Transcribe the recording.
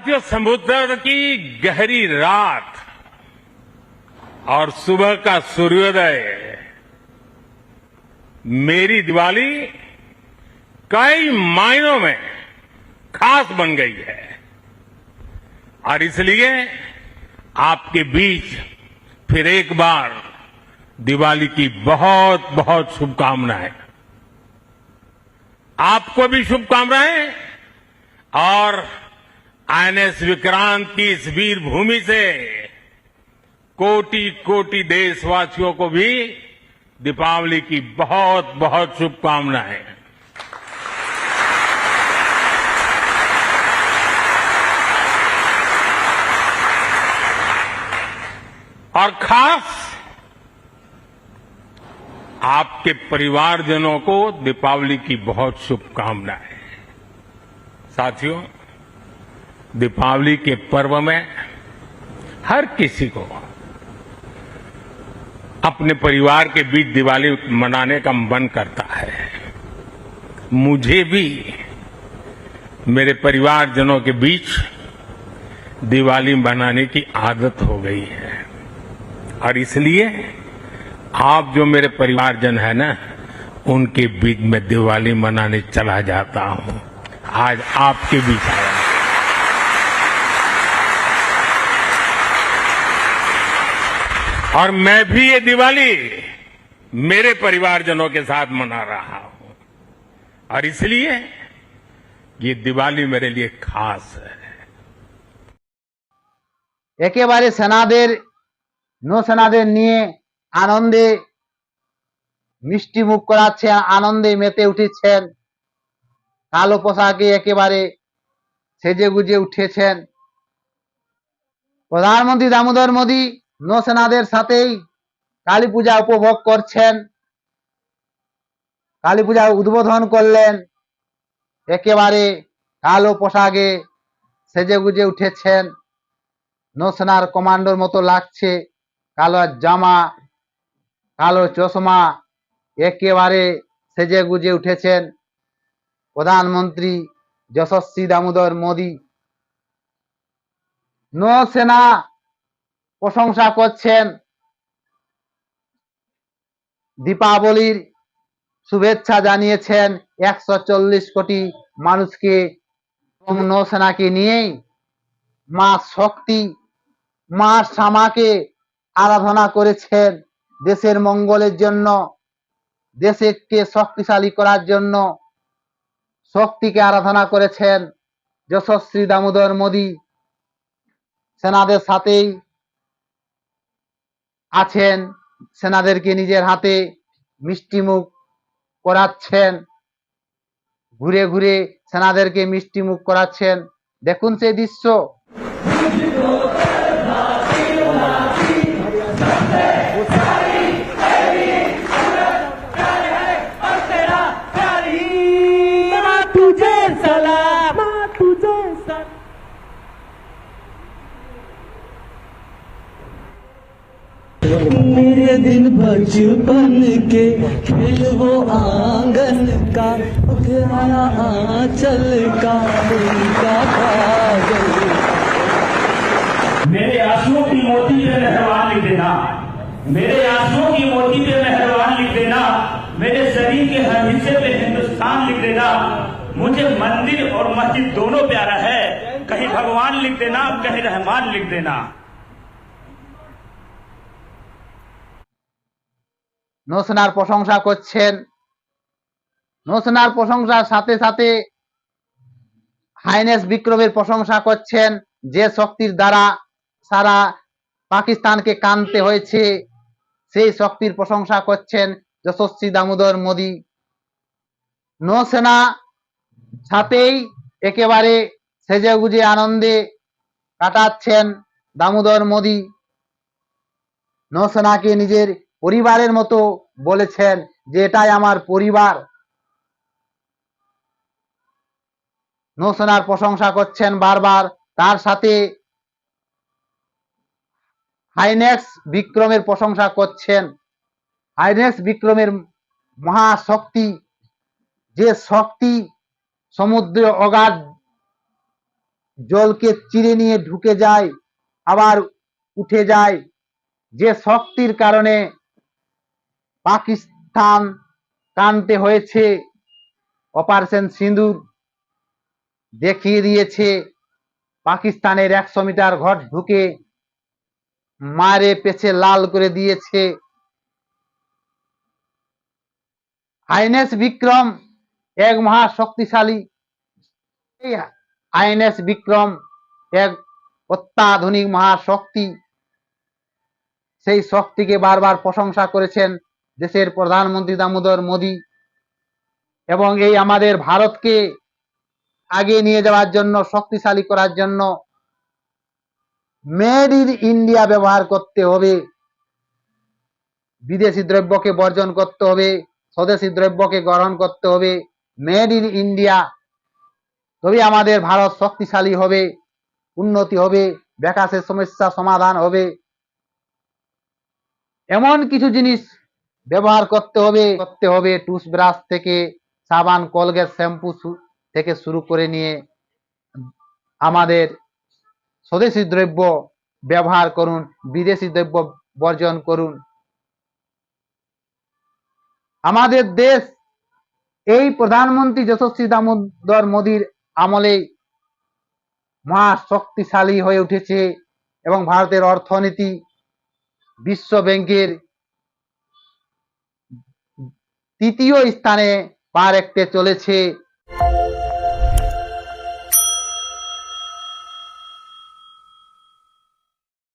साथियों, समुद्र की गहरी रात और सुबह का सूर्योदय। मेरी दिवाली कई मायनों में खास बन गई है। और इसलिए आपके बीच फिर एक बार दिवाली की बहुत बहुत शुभकामनाएँ। आपको भी शुभकामनाएँ और आईएनएस विक्रांत की इस वीर भूमि से कोटि कोटि देशवासियों को भी दीपावली की बहुत बहुत शुभकामनाएँ और खास आपके परिवारजनों को दीपावली की बहुत शुभकामनाएँ साथियों दीपावली के पर्व में हर किसी को अपने परिवार के बीच दिवाली मनाने का मन करता है। मुझे भी मेरे परिवारजनों के बीच दिवाली मनाने की आदत हो गई है। और इसलिए आप जो मेरे परिवारजन है ना, उनके बीच में दिवाली मनाने चला जाता हूँ। आज आपके बीच आया और मैं भी ये दिवाली मेरे परिवारजनों के साथ मना रहा हूं और इसलिए ये दिवाली मेरे लिए खास है একেবারে সেনাদের নৌসেনাদের নিয়ে আনন্দে মিষ্টি মুখ করাচ্ছেন আনন্দে মেতে উঠেছেন কালো পোশাকে একেবারে সেজে গুজে উঠেছেন প্রধানমন্ত্রী দামোদর মোদী নৌসেনাদের সাথেই কালী পূজা উপভোগ করছেন। কালী পূজা উদ্বোধন করলেন। একেবারে কালো পোশাকে সেজে গুজে উঠেছেন। নৌসেনার কমান্ডোর মতো লাগছে। কালো জামা, কালো চশমা, একেবারে সেজে গুজে উঠেছেন। প্রধানমন্ত্রী যশস্বী দামোদর মোদী। নৌসেনা প্রশংসা করছেন। দীপাবলির শুভেচ্ছা জানিয়েছেন একশো চল্লিশ কোটি মানুষকে। নৌসেনাকে নিয়েই মা শক্তি, মা শ্যামাকে আরাধনা করেছেন দেশের মঙ্গলের জন্য, দেশকে শক্তিশালী করার জন্য। শক্তিকে আরাধনা করেছেন যশস্বী দামোদর মোদী। সেনাদের সাথেই আছেন সেনাদেরকে নিজের হাতে মিষ্টিমুখ করাচ্ছেন ঘুরে ঘুরে সেনাদেরকে মিষ্টিমুখ করাচ্ছেন। দেখুন সেই দৃশ্য। मेरे दिन बचपन के खेल वो आँगन का उघराया आंचल का उनका काजल मेरे आंसुओं की मोती पे मेहरबान लिख देना। मेरे आंसुओं की मोती पे मेहरबान लिख देना। मेरे शरीर के हर हिस्से पे हिंदुस्तान लिख देना। मुझे मंदिर और मस्जिद दोनों प्यारा है। कहीं भगवान लिख देना, कहीं रहमान लिख देना। নৌসেনার প্রশংসা করছেন। নৌসেনার প্রশংসার সাথে সাথে হাইনেস বিক্রমের প্রশংসা করছেন। যে শক্তির দ্বারা সারা পাকিস্তানকে কানতে হয়েছে, সেই শক্তির প্রশংসা করছেন যশস্বী দামোদর মোদি। নৌসেনা সাথেই একেবারে সেজে গুজে আনন্দে কাটাচ্ছেন দামোদর মোদি। নৌসেনাকে নিজের পরিবারের মতো বলেছেন যে এটাই আমার পরিবার। নৌসেনার প্রশংসা করছেন বারবার। তার সাথে হাইনেক্স বিক্রমের প্রশংসা করছেন। হাইনেক্স বিক্রমের মহাশক্তি, যে শক্তি সমুদ্র অগাধ জলকে চিরে নিয়ে ঢুকে যায়, আবার উঠে যায়, যে শক্তির কারণে পাকিস্তান কানতে হয়েছে। অপারেশন সিঁদুর দেখিয়ে দিয়েছে। পাকিস্তানের একশো মিটার ঘর ঢুকে মারে পেছে লাল করে দিয়েছে। আইএনএস বিক্রম এক মহা শক্তিশালী। এই আইএনএস বিক্রম এক অত্যাধুনিক মহাশক্তি। সেই শক্তিকে বারবার প্রশংসা করেছেন দেশের প্রধানমন্ত্রী দামোদর মোদী এবং এই আমাদের ভারতকে আগে নিয়ে যাওয়ার জন্য, শক্তিশালী করার জন্য মেড ইন ইন্ডিয়া ব্যবহার করতে হবে। বিদেশি দ্রব্যকে বর্জন করতে হবে, স্বদেশি দ্রব্যকে গ্রহণ করতে হবে। মেড ইন ইন্ডিয়া তবে আমাদের ভারত শক্তিশালী হবে, উন্নতি হবে, বিকাশের সমস্যা সমাধান হবে। এমন কিছু জিনিস ব্যবহার করতে হবে করতে হবে। টুথব্রাশ থেকে সাবান, কলগেট, শ্যাম্পু থেকে শুরু করে নিয়ে আমাদের স্বদেশি দ্রব্য ব্যবহার করুন, বিদেশি দ্রব্য বর্জন করুন। আমাদের দেশ, এই প্রধানমন্ত্রী যশস্বী দামোদর মোদীর আমলে মহা শক্তিশালী হয়ে উঠেছে এবং ভারতের অর্থনীতি বিশ্ব ব্যাংকের তৃতীয় স্থানে পা রাখতে চলেছে